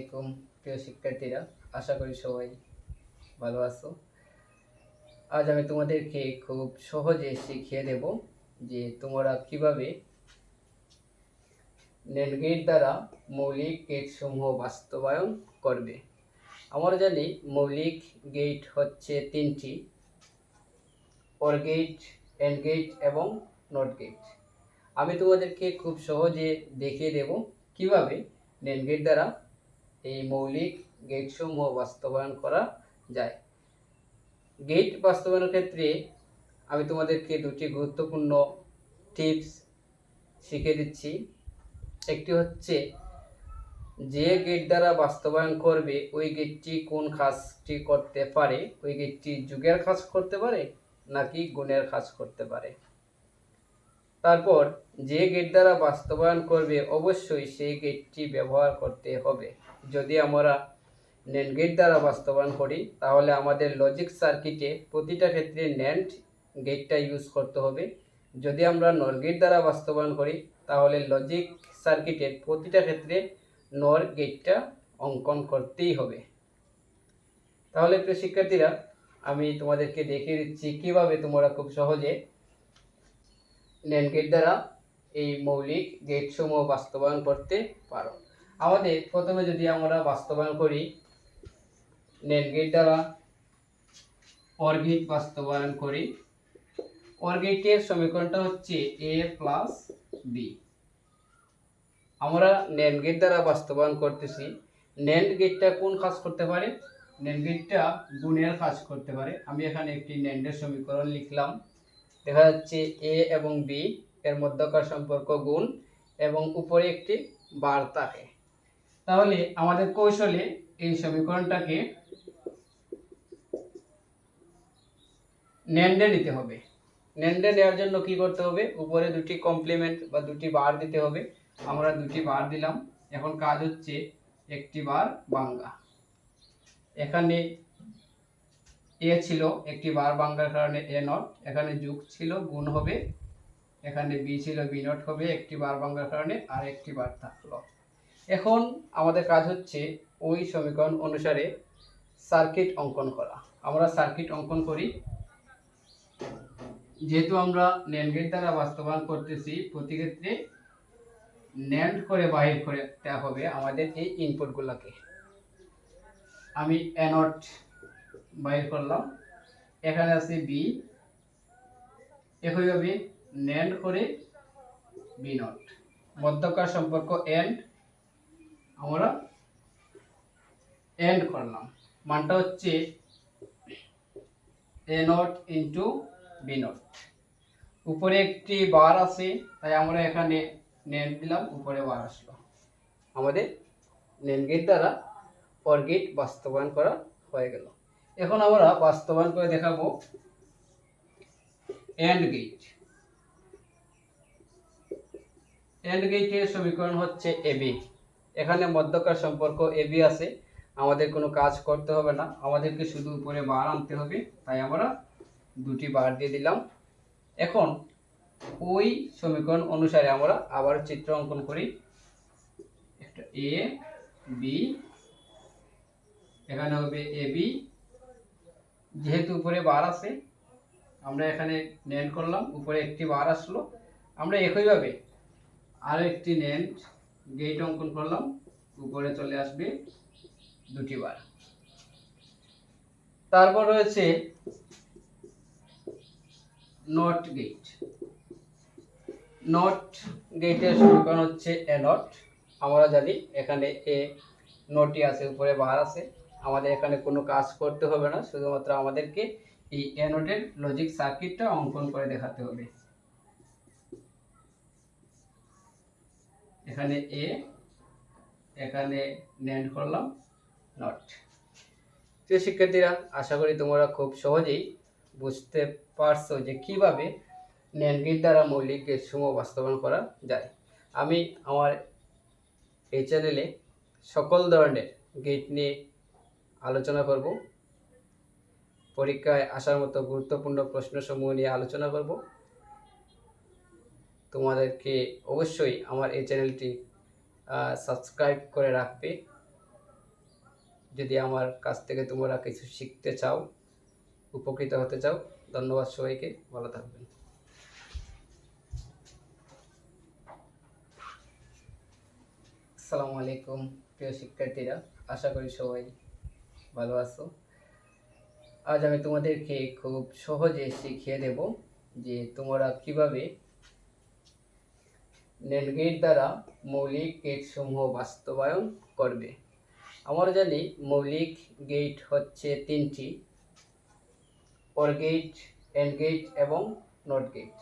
আলাইকুম, প্রিয় শিক্ষার্থীরা, আশা করি সবাই ভালো আছো। আজ আমি তোমাদেরকে খুব সহজে শিখিয়ে দেব যে তোমরা কীভাবে নেটগেট দ্বারা মৌলিক গেট সমূহ বাস্তবায়ন করবে। আমরা জানি মৌলিক গেট হচ্ছে তিনটি অর গেট এন্ড গেট এবং নট গেট আমি তোমাদেরকে খুব সহজে দেখিয়ে দেব কীভাবে নেট গেট দ্বারা এই মৌলিক গেটসমূহ বাস্তবায়ন করা যায়। গেট বাস্তবায়নের ক্ষেত্রে আমি তোমাদেরকে দুটি গুরুত্বপূর্ণ টিপস শিখিয়ে দিচ্ছি। একটি হচ্ছে, যে গেট দ্বারা বাস্তবায়ন করবে, ওই গেটটি কোন কাজটি করতে পারে? ওই গেটটি যুগের কাজ করতে পারে নাকি গুণের কাজ করতে পারে? তারপর যে গেট দ্বারা বাস্তবায়ন করবে, অবশ্যই সেই গেটটি ব্যবহার করতে হবে। যদি আমরা ন্যান্ড গেট দ্বারা বাস্তবায়ন করি, তাহলে আমাদের লজিক সার্কিটে প্রতিটা ক্ষেত্রে ন্যান্ড গেটটা ইউজ করতে হবে। যদি আমরা নর গেট দ্বারা বাস্তবায়ন করি, তাহলে লজিক সার্কিটের প্রতিটা ক্ষেত্রে নর গেটটা অঙ্কন করতেই হবে। তাহলে প্রিয় শিক্ষার্থীরা, আমি তোমাদেরকে দেখিয়ে দিচ্ছি কীভাবে তোমরা খুব সহজে ন্যান্ড গেট দ্বারা এই মৌলিক গেটসমূহ বাস্তবায়ন করতে পারো। আমাদের প্রথমে যদি আমরা বাস্তবায়ন করি ন্যান্ড গেট দ্বারা অর গেট বাস্তবায়ন করি। অর গেটের সমীকরণটা হচ্ছে এ প্লাস বি আমরা ন্যান্ড গেট দ্বারা বাস্তবায়ন করতেছি। ন্যান্ড গেটটা কোন কাজ করতে পারে? ন্যান্ড গেটটা গুণের কাজ করতে পারে। আমি এখানে একটি ন্যান্ডের সমীকরণ লিখলাম। দেখা যাচ্ছে এ এবং বি এর মধ্যকার সম্পর্ক গুণ এবং উপরে একটি বার থাকে। তাহলে আমাদের কৌশলে এই সমীকরণটাকে ন্যান্ডে নিতে হবে। ন্যান্ডে নেওয়ার জন্য কি করতে হবে? উপরে দুটি কমপ্লিমেন্ট বা দুটি বার দিতে হবে। আমরা দুটি বার দিলাম। এখন কাজ হচ্ছে একটি বার বাঙ্গা। এখানে এ ছিল, একটি বার বাঙ্গার কারণে এ নট। এখানে যুগ ছিল, গুণ হবে এখানে বি ছিল বি নট হবে একটি বার বাঙ্গার কারণে আর একটি বার থাকল। এখন আমাদের কাজ হচ্ছে ওই সমীকরণ অনুসারে সার্কিট অঙ্কন করা। আমরা সার্কিট অঙ্কন করি। যেহেতু আমরা ন্যান্ড গেট দ্বারা বাস্তবায়ন করতেছি প্রতি ক্ষেত্রে ন্যান্ড করে বাহির করতে হবে আমাদের এই ইনপুটগুলোকে আমি অ্যানট বাহির করলাম। এখানে আছে বি একইভাবে ন্যান্ড করে বি নট। মধ্যকার সম্পর্ক এন্ড আমরা এন্ড করলাম। মানটা হচ্ছে A NOT into B NOT উপরে একটি বার আছে, তাই আমরা এখানে নেট দিলাম, উপরে বার আসলো। আমাদের নেন গেট দ্বারা পর গেট বাস্তবায়ন করা হয়ে গেল। এখন আমরা বাস্তবায়ন করে দেখাবো এন্ড গেট এন্ড গেটের সমীকরণ হচ্ছে এবি এখানে মধ্যকার সম্পর্ক এবি আছে। আমাদের কোনো কাজ করতে হবে না। আমাদেরকে শুধু উপরে বার আনতে হবে। তাই আমরা দুটি বার দিয়ে দিলাম। এখন ওই সমীকরণ অনুসারে আমরা আবার চিত্র অঙ্কন করি। একটা এ বি এখানে হবে এ বি যেহেতু উপরে বার আছে, আমরা এখানে নেন করলাম। উপরে একটি বার আসলো। আমরা একইভাবে আরও একটি নেন গেট অঙ্কন করলাম, উপরে চলে আসবে দুটি বার। তারপর রয়েছে নট গেট নট গেটের সমীকরণ হচ্ছে এ নট আমরা জানি এখানে এ নটি আছে, উপরে বার আছে। আমাদের এখানে কোনো কাজ করতে হবে না, শুধুমাত্র আমাদেরকে এই এ নোটের লজিক সার্কিটটা অঙ্কন করে দেখাতে হবে। এখানে এ এখানে ন্যান্ড করলাম নট প্রিয় শিক্ষার্থীরা, আশা করি তোমরা খুব সহজেই বুঝতে পারছ যে কীভাবে ন্যান্ড দ্বারা মৌলিক সমূহ বাস্তবায়ন করা যায়। আমি আমার এই চ্যানেলে সকল ধরনের গেট নিয়ে আলোচনা করব। পরীক্ষায় আসার মতো গুরুত্বপূর্ণ প্রশ্নসমূহ নিয়ে আলোচনা করব। তোমাদেরকে অবশ্যই আমার এই চ্যানেলটি সাবস্ক্রাইব করে রাখবে। যদি আমার কাছ থেকে তোমরা কিছু শিখতে চাও, উপকৃত হতে চাও, ধন্যবাদ সবাইকে। ভালো থাকবেন। আসসালামু আলাইকুম, প্রিয় শিক্ষার্থীরা। আশা করি সবাই ভালো আছো। আজ আমি তোমাদেরকে খুব সহজে শিখিয়ে দেব যে তোমরা কীভাবে নেটগেট দ্বারা মৌলিক গেটসমূহ বাস্তবায়ন করবে। আমরা জানি মৌলিক গেট হচ্ছে তিনটি অর গেট এন্ড গেট এবং নট গেট।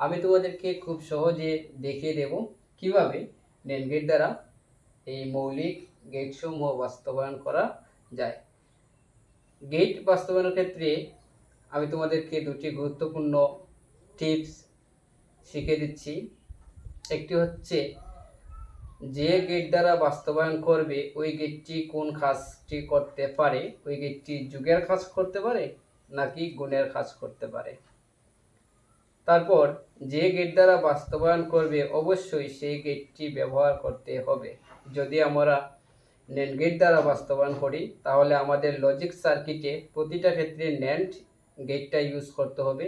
আমি তোমাদেরকে খুব সহজে দেখিয়ে দেব কীভাবে নেট গেট দ্বারা এই মৌলিক গেটসমূহ বাস্তবায়ন করা যায়। গেট বাস্তবায়নের ক্ষেত্রে আমি তোমাদেরকে দুটি গুরুত্বপূর্ণ টিপস শিখে দিচ্ছি। একটি হচ্ছে, যে গেট দ্বারা বাস্তবায়ন করবে, ওই গেটটি কোন কাজটি করতে পারে? ওই গেটটি যুগের কাজ করতে পারে, নাকি গুণের কাজ করতে পারে? তারপর, যে গেট দ্বারা বাস্তবায়ন করবে, অবশ্যই সেই গেটটি ব্যবহার করতে হবে। যদি আমরা ন্যান্ড গেট দ্বারা বাস্তবায়ন করি, তাহলে আমাদের লজিক সার্কিটে প্রতিটা ক্ষেত্রে ন্যান্ড গেটটা ইউজ করতে হবে।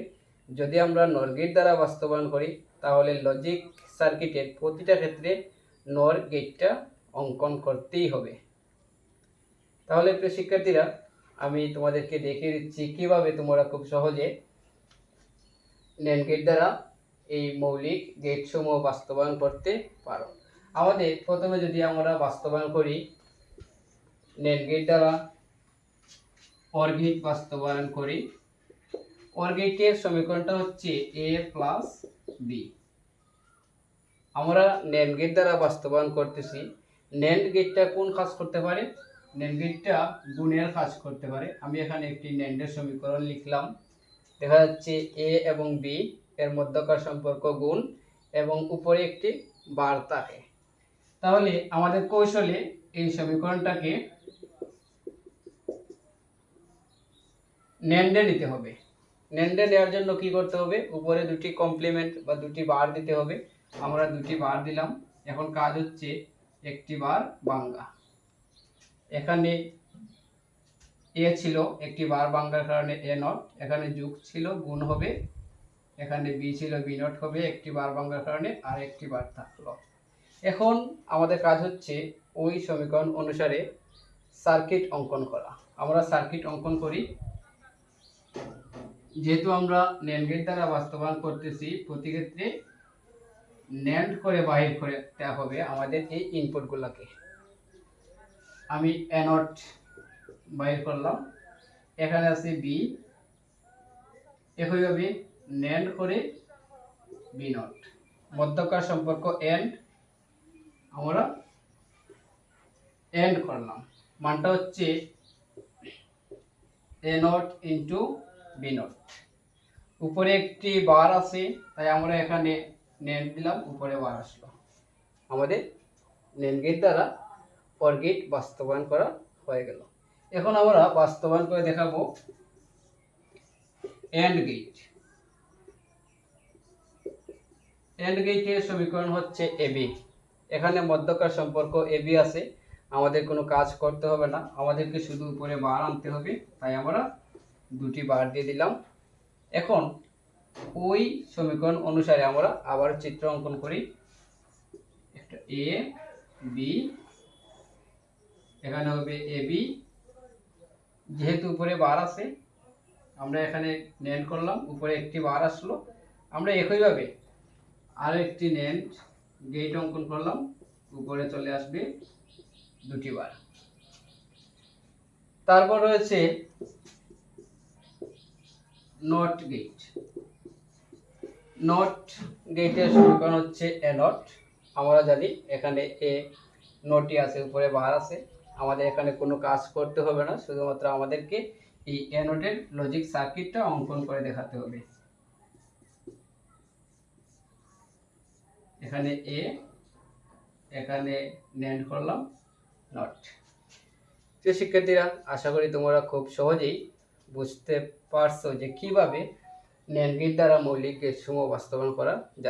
যদি আমরা নর গেট দ্বারা বাস্তবায়ন করি, তাহলে লজিক সার্কিটের প্রতিটা ক্ষেত্রে নর গেটটা অঙ্কন করতেই হবে। তাহলে প্রিয় শিক্ষার্থীরা, আমি তোমাদেরকে দেখিয়ে দিচ্ছি কীভাবে তোমরা খুব সহজে ন্যান্ড গেট দ্বারা এই মৌলিক গেটসমূহ বাস্তবায়ন করতে পারো। আমাদের প্রথমে যদি আমরা বাস্তবায়ন করি নেট গেট দ্বারা অর বাস্তবায়ন করি। অর সমীকরণটা হচ্ছে এ প্লাস বি আমরা ন্যান্ড গেট দ্বারা বাস্তবায়ন করতেছি। ন্যান্ড গেটটা কোন কাজ করতে পারে? ন্যান্ড গেটটা গুণের কাজ করতে পারে। আমি এখানে একটি ন্যান্ডের সমীকরণ লিখলাম। দেখা যাচ্ছে এ এবং বি এর মধ্যকার সম্পর্ক গুণ এবং উপরে একটি বার থাকে। তাহলে আমাদের কৌশলে এই সমীকরণটাকে ন্যান্ডে নিতে হবে। ন্যান্ডে নেওয়ার জন্য কি করতে হবে? উপরে দুটি কমপ্লিমেন্ট বা দুটি বার দিতে হবে। আমরা দুটি বার দিলাম। এখন কাজ হচ্ছে একটি বার বাঙ্গা। এখানে এ ছিল একটি বার বাঙ্গার কারণে এ নট। এখানে যুগ ছিল, গুণ হবে। এখানে বি ছিল, বি নট হবে। একটি বার বাঙ্গার কারণে আর একটি বার থাকল। এখন আমাদের কাজ হচ্ছে ওই সমীকরণ অনুসারে সার্কিট অঙ্কন করা। আমরা সার্কিট অঙ্কন করি। যেহেতু আমরা ন্যান্ড গেট দ্বারা বাস্তবায়ন করতেছি প্রতি ক্ষেত্রে ন্যান্ড করে, বাহির করতে হবে আমাদের এই ইনপুটগুলোকে আমি অ্যানট বাহির করলাম। এখানে আছে বি একইভাবে ন্যান্ড করে বি নট মধ্যকার সম্পর্ক এন্ড আমরা এন্ড করলাম। মানটা হচ্ছে A NOT into B NOT উপরে একটি বার আছে, তাই আমরা এখানে নেন দিলাম, উপরে বার আসলো। আমাদের নেন দ্বারা পর বাস্তবায়ন করা হয়ে গেল। এখন আমরা বাস্তবায়ন করে দেখাবো এন্ড গেট এন্ড গেটের সমীকরণ হচ্ছে এবি এখানে মধ্যকার সম্পর্ক এবি আছে, আমাদের কোনো কাজ করতে হবে না। আমাদেরকে শুধু উপরে বার আনতে হবে, তাই আমরা দুটি বার দিয়ে দিলাম। এখন ওই সমীকরণ অনুসারে আমরা আবার চিত্র অঙ্কন করি। একটা এ বি এখানে হবে এ বি যেহেতু উপরে বার আছে, আমরা এখানে নেন করলাম, উপরে একটি বার আসলো। আমরা একইভাবে আরও একটি নেন গেট অঙ্কন করলাম, উপরে চলে আসবে দুটি বার। তারপর রয়েছে নট গেট নট গেটের সমীকরণ হচ্ছে এ নট আমরা জানি এখানে এ নটি আছে, উপরে বার আছে। আমাদের এখানে কোনো কাজ করতে হবে না, শুধুমাত্র আমাদেরকে এই এ নোটের লজিক সার্কিটটা অঙ্কন করে দেখাতে হবে। এখানে এ এখানে ন্যান্ড করলাম নট প্রিয় শিক্ষার্থীরা, আশা করি তোমরা খুব সহজেই বুঝতে পারছ যে কীভাবে ন্যান্ড দ্বারা মৌলিক সমূহ বাস্তবায়ন করা যায়।